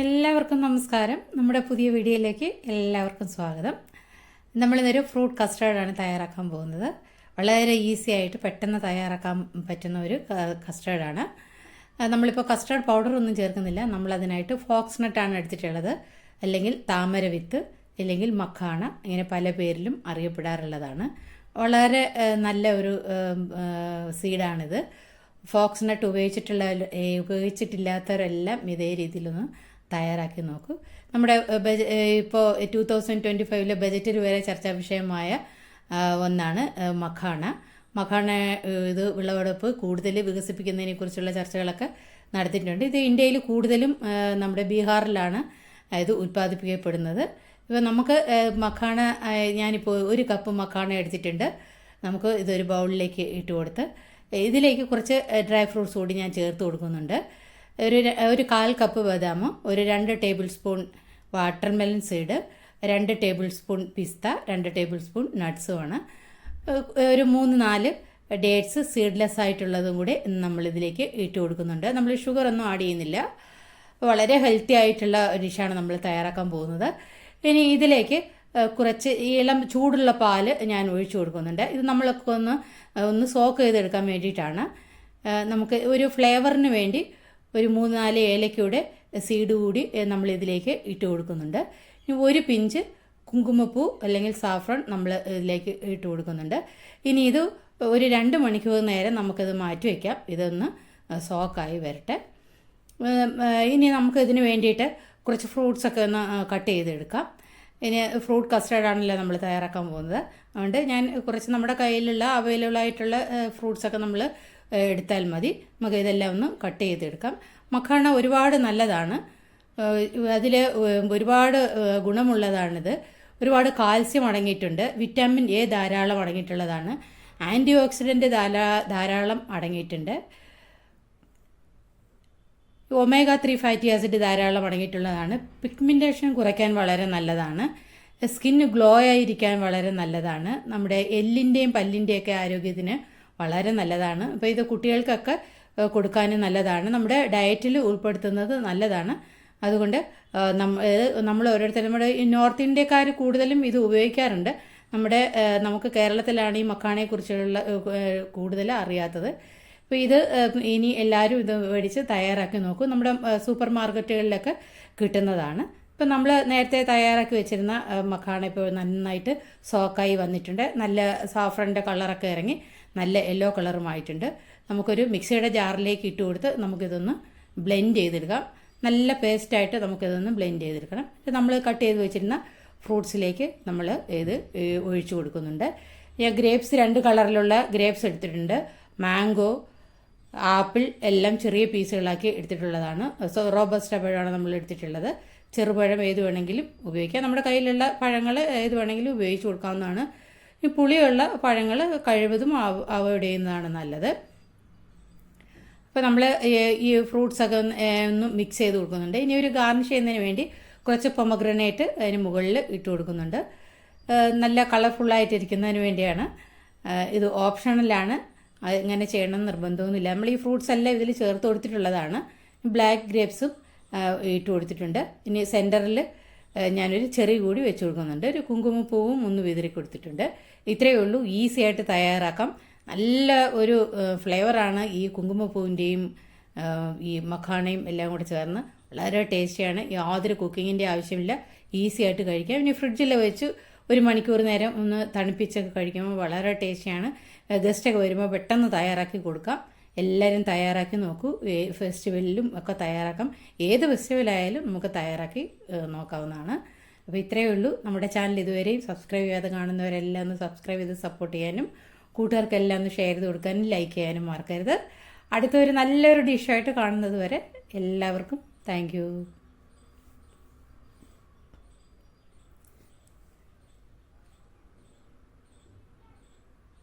എല്ലാവർക്കും നമസ്കാരം. നമ്മുടെ പുതിയ വീഡിയോയിലേക്ക് എല്ലാവർക്കും സ്വാഗതം. നമ്മളിന്നൊരു ഫ്രൂട്ട് കസ്റ്റേർഡാണ് തയ്യാറാക്കാൻ പോകുന്നത്. വളരെ ഈസി ആയിട്ട് പെട്ടെന്ന് തയ്യാറാക്കാൻ പറ്റുന്ന ഒരു കസ്റ്റേർഡാണ്. നമ്മളിപ്പോൾ കസ്റ്റേർഡ് പൗഡർ ഒന്നും ചേർക്കുന്നില്ല. നമ്മളതിനായിട്ട് ഫോക്സ് നട്ടാണ് എടുത്തിട്ടുള്ളത്. അല്ലെങ്കിൽ താമര വിത്ത് അല്ലെങ്കിൽ മഖാണ ഇങ്ങനെ പല പേരിലും അറിയപ്പെടാറുള്ളതാണ്. വളരെ നല്ല ഒരു സീഡാണിത്. ഫോക്സ് നട്ട് ഉപയോഗിച്ചിട്ടുള്ള ഉപയോഗിച്ചിട്ടില്ലാത്തവരെല്ലാം ഇതേ രീതിയിലൊന്ന് തയ്യാറാക്കി നോക്കൂ. നമ്മുടെ ഇപ്പോൾ ടു തൗസൻഡ് ട്വന്റി ഫൈവിലെ ബജറ്റിൽ വരെ ചർച്ചാ വിഷയമായ ഒന്നാണ് മഖാണ. മഖാണ ഇത് വിളവെടുപ്പ് കൂടുതൽ വികസിപ്പിക്കുന്നതിനെ കുറിച്ചുള്ള ചർച്ചകളൊക്കെ നടത്തിയിട്ടുണ്ട്. ഇത് ഇന്ത്യയിൽ കൂടുതലും നമ്മുടെ ബീഹാറിലാണ് ഇത് ഉൽപ്പാദിപ്പിക്കപ്പെടുന്നത് ഇപ്പോൾ നമുക്ക് മഖാണ ഞാനിപ്പോൾ ഒരു കപ്പ് മഖാണ എടുത്തിട്ടുണ്ട്. നമുക്ക് ഇതൊരു ബൗളിലേക്ക് ഇട്ട് കൊടുത്ത് ഇതിലേക്ക് കുറച്ച് ഡ്രൈ ഫ്രൂട്ട്സ് കൂടി ഞാൻ ചേർത്ത് കൊടുക്കുന്നുണ്ട്. ഒരു ഒരു കാൽ കപ്പ് ബദാം ഒരു രണ്ട് ടേബിൾ സ്പൂൺ വാട്ടർമെലൺ സീഡ് രണ്ട് ടേബിൾ സ്പൂൺ പിസ്ത രണ്ട് ടേബിൾ സ്പൂൺ നട്ട്സുമാണ് ഒരു മൂന്ന് നാല് ഡേറ്റ്സ് സീഡ്ലെസ് ആയിട്ടുള്ളതും കൂടി നമ്മളിതിലേക്ക് ഇട്ട് കൊടുക്കുന്നുണ്ട്. നമ്മൾ ഷുഗർ ഒന്നും ആഡ് ചെയ്യുന്നില്ല. വളരെ ഹെൽത്തി ആയിട്ടുള്ള ഡിഷാണ് നമ്മൾ തയ്യാറാക്കാൻ പോകുന്നത്. ഇനി ഇതിലേക്ക് കുറച്ച് ഇളം ചൂടുള്ള പാൽ ഞാൻ ഒഴിച്ചു കൊടുക്കുന്നുണ്ട്. ഇത് നമ്മളൊക്കെ ഒന്ന് ഒന്ന് സോക്ക് ചെയ്തെടുക്കാൻ വേണ്ടിയിട്ടാണ്. നമുക്ക് ഒരു ഫ്ലേവറിന് വേണ്ടി ഒരു മൂന്ന് നാല് ഏലക്കയുടെ സീഡ് കൂടി നമ്മൾ ഇതിലേക്ക് ഇട്ട് കൊടുക്കുന്നുണ്ട്. ഇനി ഒരു പിഞ്ച് കുങ്കുമപ്പൂ അല്ലെങ്കിൽ സാഫ്രൺ നമ്മൾ ഇതിലേക്ക് ഇട്ട് കൊടുക്കുന്നുണ്ട്. ഇനി ഇത് ഒരു രണ്ട് മണിക്കൂർ നേരം നമുക്കിത് മാറ്റി വയ്ക്കാം ഇതൊന്ന് സോക്കായി വരട്ടെ. ഇനി നമുക്ക് ഇതിന് വേണ്ടിയിട്ട് കുറച്ച് ഫ്രൂട്ട്സ് ഒക്കെ ഒന്ന് കട്ട് ചെയ്തെടുക്കാം. ഇനി ഫ്രൂട്ട് കസ്റ്റേർഡ് ആണല്ലോ നമ്മൾ തയ്യാറാക്കാൻ പോകുന്നത്. അതുകൊണ്ട് ഞാൻ കുറച്ച് നമ്മുടെ കയ്യിലുള്ള അവൈലബിൾ ആയിട്ടുള്ള ഫ്രൂട്ട്സൊക്കെ നമ്മൾ എടുത്താൽ മതി. നമുക്ക് ഇതെല്ലാം ഒന്ന് കട്ട് ചെയ്തെടുക്കാം. മഖാണ ഒരുപാട് നല്ലതാണ്. അതിൽ ഒരുപാട് ഗുണമുള്ളതാണിത്. ഒരുപാട് കാൽസ്യം അടങ്ങിയിട്ടുണ്ട്. വിറ്റാമിൻ എ ധാരാളം അടങ്ങിയിട്ടുള്ളതാണ്. ആന്റി ഓക്സിഡന്റ് ധാരാ ധാരാളം അടങ്ങിയിട്ടുണ്ട്. ഒമേഗ ത്രീ ഫാറ്റി ആസിഡ് ധാരാളം അടങ്ങിയിട്ടുള്ളതാണ്. പിഗ്മെന്റേഷൻ കുറയ്ക്കാൻ വളരെ നല്ലതാണ്. സ്കിന്ന് ഗ്ലോ ആയിരിക്കാൻ വളരെ നല്ലതാണ്. നമ്മുടെ എല്ലിന്റെയും പല്ലിന്റെയൊക്കെ ആരോഗ്യത്തിന് വളരെ നല്ലതാണ്. അപ്പോൾ ഇത് കുട്ടികൾക്കൊക്കെ കൊടുക്കാനും നല്ലതാണ്. നമ്മുടെ ഡയറ്റിൽ ഉൾപ്പെടുത്തുന്നത് നല്ലതാണ്. അതുകൊണ്ട് നമ്മൾ ഓരോരുത്തരും നമ്മുടെ നോർത്ത് ഇന്ത്യക്കാർ കൂടുതലും ഇത് ഉപയോഗിക്കാറുണ്ട്. നമ്മുടെ നമുക്ക് കേരളത്തിലാണ് ഈ മക്കാണയെക്കുറിച്ചുള്ള ഏഹ്, കൂടുതൽ അറിയാത്തത്. അപ്പോൾ ഇത് ഇനി എല്ലാവരും ഇത് മേടിച്ച് തയ്യാറാക്കി നോക്കും. നമ്മുടെ സൂപ്പർ മാർക്കറ്റുകളിലൊക്കെ കിട്ടുന്നതാണ്. ഇപ്പം നമ്മൾ നേരത്തെ തയ്യാറാക്കി വെച്ചിരുന്ന മക്കാണ ഇപ്പോൾ നന്നായിട്ട് സോക്കായി വന്നിട്ടുണ്ട്. നല്ല സാഫ്രന്റെ കളറൊക്കെ ഇറങ്ങി. നല്ല യെല്ലോ കളറുമായിട്ടുണ്ട് നമുക്കൊരു മിക്സിയുടെ ജാറിലേക്ക് ഇട്ട് കൊടുത്ത് നമുക്കിതൊന്ന് ബ്ലെൻഡ് ചെയ്തെടുക്കാം. നല്ല പേസ്റ്റായിട്ട് നമുക്കിതൊന്ന് ബ്ലെൻഡ് ചെയ്തെടുക്കണം. നമ്മൾ കട്ട് ചെയ്ത് വെച്ചിരുന്ന ഫ്രൂട്ട്സിലേക്ക് നമ്മൾ ഇത് ഒഴിച്ചു കൊടുക്കുന്നുണ്ട്. ഞാൻ ഗ്രേപ്സ് രണ്ട് കളറിലുള്ള ഗ്രേപ്സ് എടുത്തിട്ടുണ്ട്. മാംഗോ ആപ്പിൾ എല്ലാം ചെറിയ പീസുകളാക്കി എടുത്തിട്ടുള്ളതാണ്. സോ റോബസ്റ്റ പഴമാണ് നമ്മൾ എടുത്തിട്ടുള്ളത്. ചെറുപഴം ഏത് വേണമെങ്കിലും ഉപയോഗിക്കാം. നമ്മുടെ കയ്യിലുള്ള പഴങ്ങൾ ഏത് വേണമെങ്കിലും ഉപയോഗിച്ച് കൊടുക്കാവുന്നതാണ്. ഈ പുളിയുള്ള പഴങ്ങൾ കഴിവതും അവ- അവോയ്ഡ് ചെയ്യുന്നതാണ് നല്ലത്. അപ്പോൾ നമ്മൾ ഈ ഫ്രൂട്ട്സ് ഒക്കെ ഒന്ന് മിക്സ് ചെയ്ത് കൊടുക്കുന്നുണ്ട്. ഇനി ഒരു ഗാർണിഷ് ചെയ്യുന്നതിന് വേണ്ടി കുറച്ച് പൊമഗ്രനേറ്റ് അതിന് മുകളിൽ ഇട്ട് കൊടുക്കുന്നുണ്ട്. നല്ല കളർഫുള്ളായിട്ടിരിക്കുന്നതിന് വേണ്ടിയാണ് ഇത് ഓപ്ഷണലാണ്. ഇങ്ങനെ ചെയ്യണം നിർബന്ധമൊന്നുമില്ല. നമ്മൾ ഈ ഫ്രൂട്ട്സ് എല്ലാം ഇതിൽ ചേർത്ത് കൊടുത്തിട്ടുള്ളതാണ്. ബ്ലാക്ക് ഗ്രേപ്സും ഇട്ട് കൊടുത്തിട്ടുണ്ട്. ഇനി സെന്ററിൽ ഞാനൊരു ചെറിയ കൂടി വെച്ച് കൊടുക്കുന്നുണ്ട്. ഒരു കുങ്കുമപ്പൂവും ഒന്ന് വിതറി കൊടുത്തിട്ടുണ്ട്. ഇത്രയേ ഉള്ളൂ. ഈസി ആയിട്ട് തയ്യാറാക്കാം. നല്ല ഒരു ഫ്ലേവറാണ് ഈ കുങ്കുമപ്പൂവിന്റെയും ഈ മഖാണയും എല്ലാം കൂടെ ചേർന്ന്. വളരെ ടേസ്റ്റിയാണ് യാതൊരു കുക്കിങ്ങിന്റെ ആവശ്യമില്ല. ഈസി ആയിട്ട് കഴിക്കാം. പിന്നെ ഫ്രിഡ്ജിൽ വെച്ച് ഒരു മണിക്കൂർ നേരം ഒന്ന് തണുപ്പിച്ചൊക്കെ കഴിക്കുമ്പോൾ വളരെ ടേസ്റ്റിയാണ് ഗസ്റ്റൊക്കെ വരുമ്പോൾ പെട്ടെന്ന് തയ്യാറാക്കി കൊടുക്കാം. എല്ലാവരും തയ്യാറാക്കി നോക്കൂ. ഫെസ്റ്റിവലിലും ഒക്കെ തയ്യാറാക്കാം. ഏത് ഫെസ്റ്റിവലായാലും നമുക്ക് തയ്യാറാക്കി നോക്കാവുന്നതാണ്. അപ്പോൾ ഇത്രയേ ഉള്ളൂ. നമ്മുടെ ചാനൽ ഇതുവരെയും സബ്സ്ക്രൈബ് ചെയ്യാതെ കാണുന്നവരെല്ലാം ഒന്ന് സബ്സ്ക്രൈബ് ചെയ്ത് സപ്പോർട്ട് ചെയ്യാനും കൂട്ടുകാർക്കെല്ലാം ഒന്ന് ഷെയർ ചെയ്ത് കൊടുക്കാനും ലൈക്ക് ചെയ്യാനും മറക്കരുത്. അടുത്തൊരു നല്ലൊരു ഡിഷായിട്ട് കാണുന്നത് വരെ എല്ലാവർക്കും താങ്ക്